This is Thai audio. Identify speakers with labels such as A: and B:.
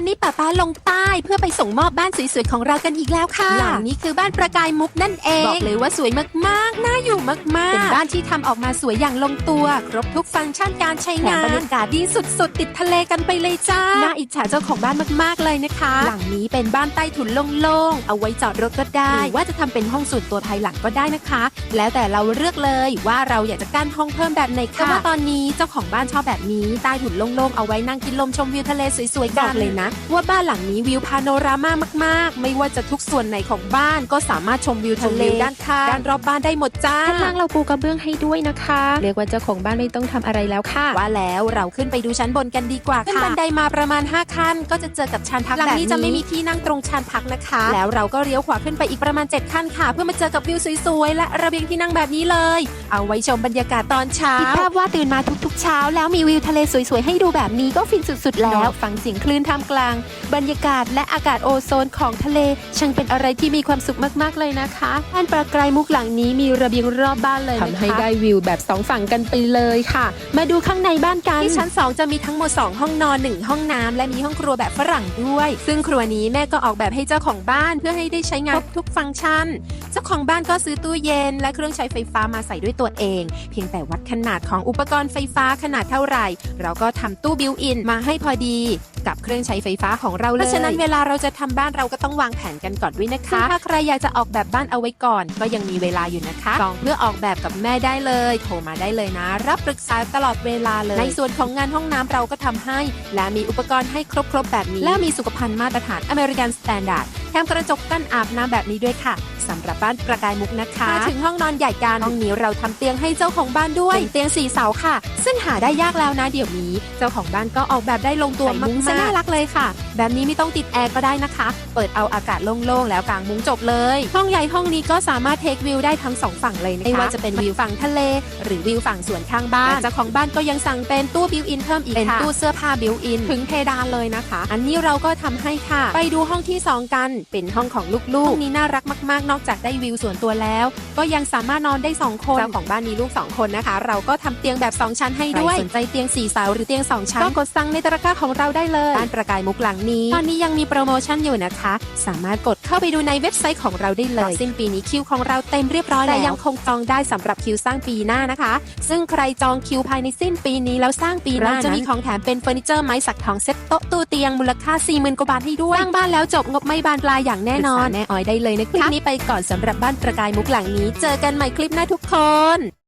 A: วันนี้ป้าป้าลงใต้เพื่อไปส่งมอบบ้านสวยๆของเรากันอีกแล้วค่ะหลังนี้คือบ้านประกายมุกนั่นเองบอกเลยว่าสวยมากๆน่าอยู่มากๆเป็นบ้านที่ทำออกมาสวยอย่างลงตัว ครบทุกฟังก์ชันการใช้งานบรรยากาศดีสุดๆ ติดทะเลกันไปเลยจ้าน่าอิจฉาเจ้าของบ้านมากๆเลยนะคะ หลังนี้เป็นบ้านใต้ถุนโล่งๆเอาไว้จอดรถก็ได้หรือว่าจะทำเป็นห้องส่วนตัวภายหลังก็ได้นะคะ แล้วแต่เราเลือกเลยว่าเราอยากจะกั้นห้องเพิ่มแบบไหนค่ะแต่ว่าตอนนี้เจ้าของบ้านชอบแบบนี้ใต้ถุนโล่งๆเอาไว้นั่งกินลมชมวิวทะเลสวยๆกันเลยนะว่าบ้านหลังนี้วิวพาโนรามามากๆ ไม่ว่าจะทุกส่วนไหนของบ้านก็สามารถชมวิวทะเลด้านข้างด้านรอบบ้านได้หมดจ้า
B: ข้างล่างเราปูกระเบื้องให้ด้วยนะคะ เรียกว่าเจ้าของบ้านไม่ต้องทำอะไรแล้วค่ะ
A: ว่าแล้วเราขึ้นไปดูชั้นบนกันดีกว่าค่ะขึ้นบันไดมาประมาณ 5 ขั้น ก็จะเจอกับชานพักหลังนี้จะไม่มีที่นั่งตรงชานพักนะคะ แล้วเราก็เลี้ยวขวาขึ้นไปอีกประมาณ 7 ขั้นค่ะ เพื่อมาเจอกับวิวสวยๆและระเบียงที่นั่งแบบนี้เลย เอาไว้ชมบรรยากาศตอนเช้า
B: คิดภาพว่าตื่นมาทุกๆ เช้า แล้วมีวิวทะเลสวยๆให้ดูแบบนี้ก็ฟินสุดๆ
A: แล้
B: แล้ว
A: วฟังเสียงคลื่นท่ามกลางบรรยากาศและอากาศโอโซนของทะเลช่างเป็นอะไรที่มีความสุขมากๆเลยนะคะบ้านปลากรายมุกหลังนี้มีระเบียงรอบบ้านเลยนะคะ
B: ทำให้ได้วิวแบบสองฝั่งกันไปเลยค่ะ มาดูข้างในบ้านกัน
A: ที่ชั้น 2 จะมีทั้งหมด 2 ห้องนอน 1 ห้องน้ำและมีห้องครัวแบบฝรั่งด้วย ซึ่งครัวนี้แม่ก็ออกแบบให้เจ้าของบ้านเพื่อให้ได้ใช้งานครบทุกฟังก์ชัน เจ้าของบ้านก็ซื้อตู้เย็น และเครื่องใช้ไฟฟ้ามาใส่ด้วยตัวเอง เพียงแต่วัดขนาดของอุปกรณ์ไฟฟ้าขนาดเท่าไหร่ เราก็ทำตู้บิวอินมาให้พอดี กับเครื่องใช้ไฟฟ้าของเราเลยเพราะฉะนั้นเวลาเราจะทำบ้านเราก็ต้องวางแผนกันก่อนด้วยนะคะถ้าใครอยากจะออกแบบบ้านเอาไว้ก่อน ก็ยังมีเวลาอยู่นะคะจองเพื่อออกแบบกับแม่ได้เลยโทรมาได้เลยนะ รับปรึกษาตลอดเวลาเลย ในส่วนของงานห้องน้ำเราก็ทำให้ และมีอุปกรณ์ให้ครบๆแบบนี้ และมีสุขภัณฑ์มาตรฐานอเมริกันสแตนดาร์ดแถมกระจกกั้นอาบน้ำแบบนี้ด้วยค่ะ สำหรับบ้านประกายมุกนะคะมาถึงห้องนอนใหญ่กันห้องนี้เราทำเตียงให้เจ้าของบ้านด้วยเป็นเตียงสี่เสาค่ะ ซึ่งหาได้ยากแล้วนะเดี๋ยวนี้ เจ้าของบ้านก็ออกแบบได้ลงตัวมากๆน่ารักเลยค่ะ แบบนี้ไม่ต้องติดแอร์ก็ได้นะคะ เปิดเอาอากาศโล่งๆแล้วกางมุ้งจบเลย ห้องใหญ่ห้องนี้ก็สามารถเทควิวได้ทั้งสองฝั่งเลยนะคะไม่ว่าจะเป็นวิวฝั่งทะเล หรือวิวฝั่งสวนข้างบ้านและเจ้าของบ้านก็ยังสั่งเป็นตู้บิวอินเพิ่มอีกเป็นตู้เสื้อผ้าบิวอินถึงเพดานเลยนะคะ อันนี้เราก็ทำให้ค่ะ ไปดูห้องที่สองกัน เป็นห้องของลูกๆห้องนี้น่ารักมากๆนอกจากได้วิวส่วนตัวแล้ว ก็ยังสามารถนอนได้ 2 คนเจ้าของบ้านมีลูก 2 คนนะคะ เราก็ทำเตียงแบบ 2 ชั้นให้ด้วยสนใจเตียง4เสาหรือเตียง 2 ชั้น ก็กดสั่งในตะกร้าของเราได้เลยบ้านประกายมุกหลังนี้ ตอนนี้ยังมีโปรโมชั่นอยู่นะคะ สามารถกดเข้าไปดูในเว็บไซต์ของเราได้เลยสิ้นปีนี้คิวของเราเต็มเรียบร้อยแล้วแต่ยังคงจองได้สำหรับคิวสร้างปีหน้านะคะ ซึ่งใครจองคิวภายในสิ้นปีนี้แล้วสร้างปีหน้าจะมีของแถมเป็นเฟอร์นิเจอร์ไม้สักทองเซ็ตโต๊ะตู้เตียงมูลค่า40,000กว่าบาทให้ด้วยสร้างบ้านแล้วจบงบไม่บานปลายอย่างแน่นอนแม่ออยได้เลยนะคะคลิปนี้ไปก่อนสำหรับบ้านประกายมุกหลังนี้ เจอกันใหม่คลิปหน้าทุกคน